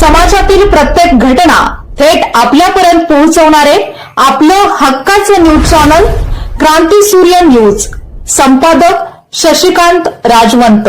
समाजातील प्रत्येक घटना थेट आपल्यापर्यंत पोहोचवणारे आपलं हक्काचं न्यूज चॅनल क्रांती सूर्य न्यूज. संपादक शशिकांत राजवंत.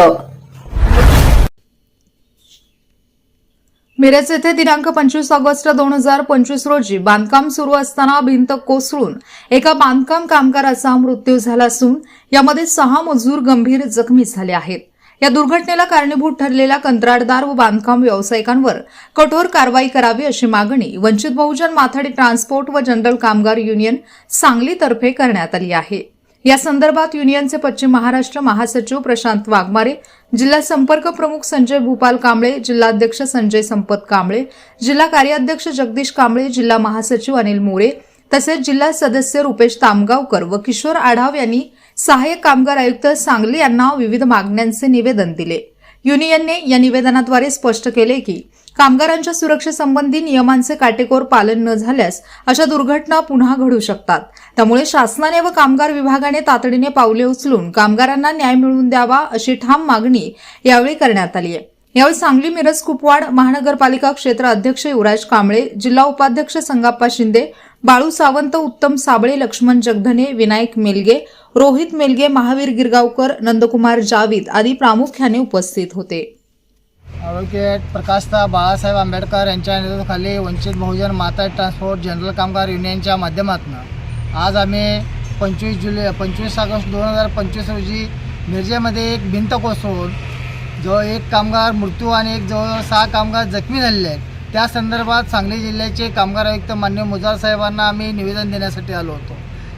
मिरज येथे दिनांक पंचवीस ऑगस्ट दोन हजार पंचवीस रोजी बांधकाम सुरू असताना भिंत कोसळून एका बांधकाम कामगाराचा मृत्यू झाला असून यामध्ये सहा मजूर गंभीर जखमी झाले आहेत. या दुर्घटनेला कारणीभूत ठरलेल्या कंत्राटदार व बांधकाम व्यावसायिकांवर कठोर कारवाई करावी अशी मागणी वंचित बहुजन माथाडी ट्रान्सपोर्ट व जनरल कामगार युनियन सांगलीतर्फे करण्यात आली आहे. या संदर्भात युनियनचे पश्चिम महाराष्ट्र महासचिव प्रशांत वाघमारे जिल्हा संपर्क प्रमुख संजय भूपाल कांबळे जिल्हाध्यक्ष संजय संपत कांबळे जिल्हा कार्याध्यक्ष जगदीश कांबळे जिल्हा महासचिव अनिल मोरे तसेच जिल्हा सदस्य रुपेश तामगावकर व किशोर आढाव यांनी सहाय्यक कामगार आयुक्त सांगली यांना विविध मागण्यांचे निवेदन दिले. युनियनने या निवेदनाद्वारे स्पष्ट केले की कामगारांच्या सुरक्षेसंबंधी नियमांचे काटेकोर पालन न झाल्यास अशा दुर्घटना पुन्हा घडू शकतात. त्यामुळे शासनाने व कामगार विभागाने तातडीने पावले उचलून कामगारांना न्याय मिळवून द्यावा अशी ठाम मागणी यावेळी करण्यात आली आहे. यावेळी सांगली मिरज कुपवाड महानगरपालिका क्षेत्र अध्यक्ष युवराज कांबळे जिल्हा उपाध्यक्ष संगाप्पा शिंदे बाळू सावंत उत्तम साबळे लक्ष्मण जगधने विनायक मेलगे रोहित मेलगे महावीर गिरगावकर नंदकुमार जावीद आदी प्रामुख्याने उपस्थित होते. ॲडव्होकेट प्रकाशता बाळासाहेब आंबेडकर यांच्या नेतृत्वाखाली वंचित बहुजन माता ट्रान्सपोर्ट जनरल कामगार युनियनच्या माध्यमातून आज आम्ही पंचवीस जुलै पंचवीस ऑगस्ट दोन हजार पंचवीस रोजी मिरजेमध्ये एक भिंत कोसळून जवळ एक कामगार मृत्यू आणि एक जवळ सहा कामगार जखमी झालेले आहेत त्या संदर्भात सांगली जिल्ह्याचे कामगार आयुक्त मान्य मुजार साहेबांना आम्ही निवेदन देण्यासाठी आलो होतो.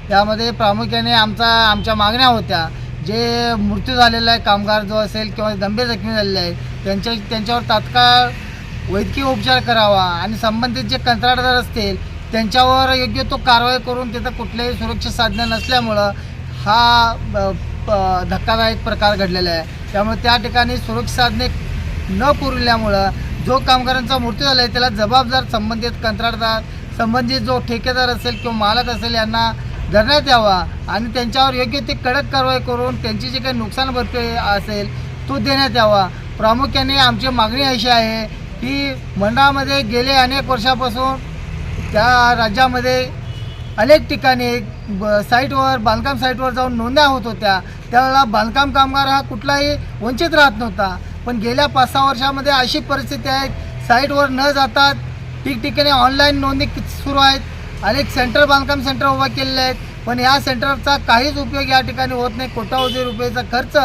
त्यामध्ये प्रामुख्याने आमचा आमच्या मागण्या होत्या जे मृत्यू झालेला आहे कामगार जो असेल किंवा गंभीर जखमी झालेले आहे त्यांच्या त्यांच्यावर तात्काळ वैद्यकीय उपचार करावा आणि संबंधित जे कंत्राटदार असतील त्यांच्यावर योग्य तो कारवाई करून तिथं कुठल्याही सुरक्षित साधने नसल्यामुळं हा ब- प- धक्कादायक प्रकार घडलेला आहे. त्यामुळे त्या ठिकाणी सुरक्षित साधने न पुरल्यामुळं जो कामगारांचा मृत्यू झाला आहे त्याला जबाबदार संबंधित कंत्राटदार संबंधित जो ठेकेदार असेल किंवा मालक असेल यांना धरण्यात यावा आणि त्यांच्यावर योग्य ती कडक कारवाई करून त्यांची जी काही नुकसान भरपाई असेल तो देण्यात यावा. प्रामुख्याने आमची मागणी अशी आहे की मंडळामध्ये गेले अनेक वर्षापासून त्या राज्यामध्ये अनेक ठिकाणी ब साईटवर बांधकाम साईटवर जाऊन नोंद्या होत होत्या. त्यावेळेला बांधकाम कामगार हा कुठलाही वंचित राहत नव्हता. पण गेल्या पाच सहा वर्षामध्ये अशी परिस्थिती आहे साईटवर न जाता ठिकठिकाणी ऑनलाईन नोंदणी सुरू आहेत अनेक सेंटर बांधकाम सेंटर उभा केलेले आहेत पण या सेंटरचा काहीच उपयोग या ठिकाणी होत नाही. कोट्यावधी रुपयेचा खर्च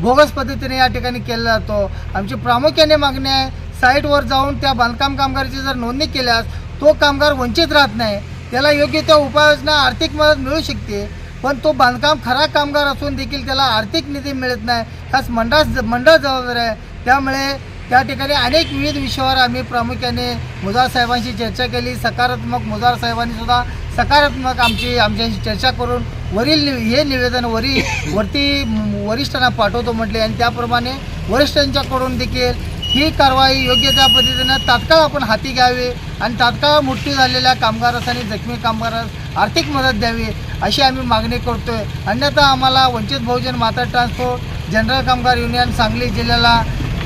बोगस पद्धतीने या ठिकाणी केला जातो. आमची प्रामुख्याने मागणी आहे साईटवर जाऊन त्या बांधकाम कामगाराची जर नोंदणी केल्यास तो कामगार वंचित राहत नाही. त्याला योग्य त्या उपाययोजना आर्थिक मदत मिळू शकते. पण तो बांधकाम खरा कामगार असून देखील त्याला आर्थिक निधी मिळत नाही. खास मंडळ मंडळ जबाबदार आहे. त्यामुळे त्या ठिकाणी अनेक विविध विषयावर आम्ही प्रामुख्याने मुजार साहेबांशी चर्चा केली. सकारात्मक मुजार साहेबांनी सुद्धा सकारात्मक आमची आमच्याशी चर्चा करून वरील हे निवेदन वरी वरती वरिष्ठांना पाठवतो म्हटले. आणि त्याप्रमाणे वरिष्ठांच्याकडून देखील ही कारवाई योग्य त्या पद्धतीनं तात्काळ आपण हाती घ्यावी. आणि तात्काळ मृत्यू झालेल्या कामगारास आणि जखमी कामगारास आर्थिक मदत द्यावी अशी आम्ही मागणी करतोय. अन्यथा आम्हाला वंचित बहुजन माता ट्रान्सपोर्ट जनरल कामगार युनियन सांगली जिल्ह्याला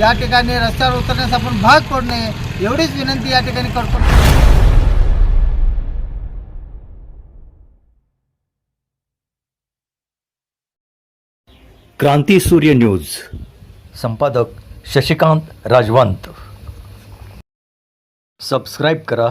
या ठिकाणी रस्त्यावर उतरण्यास आपण भाग पडणे एवढीच विनंती या ठिकाणी करतो. क्रांती सूर्य न्यूज. संपादक शशिकांत राजवंत. सबस्क्राईब करा.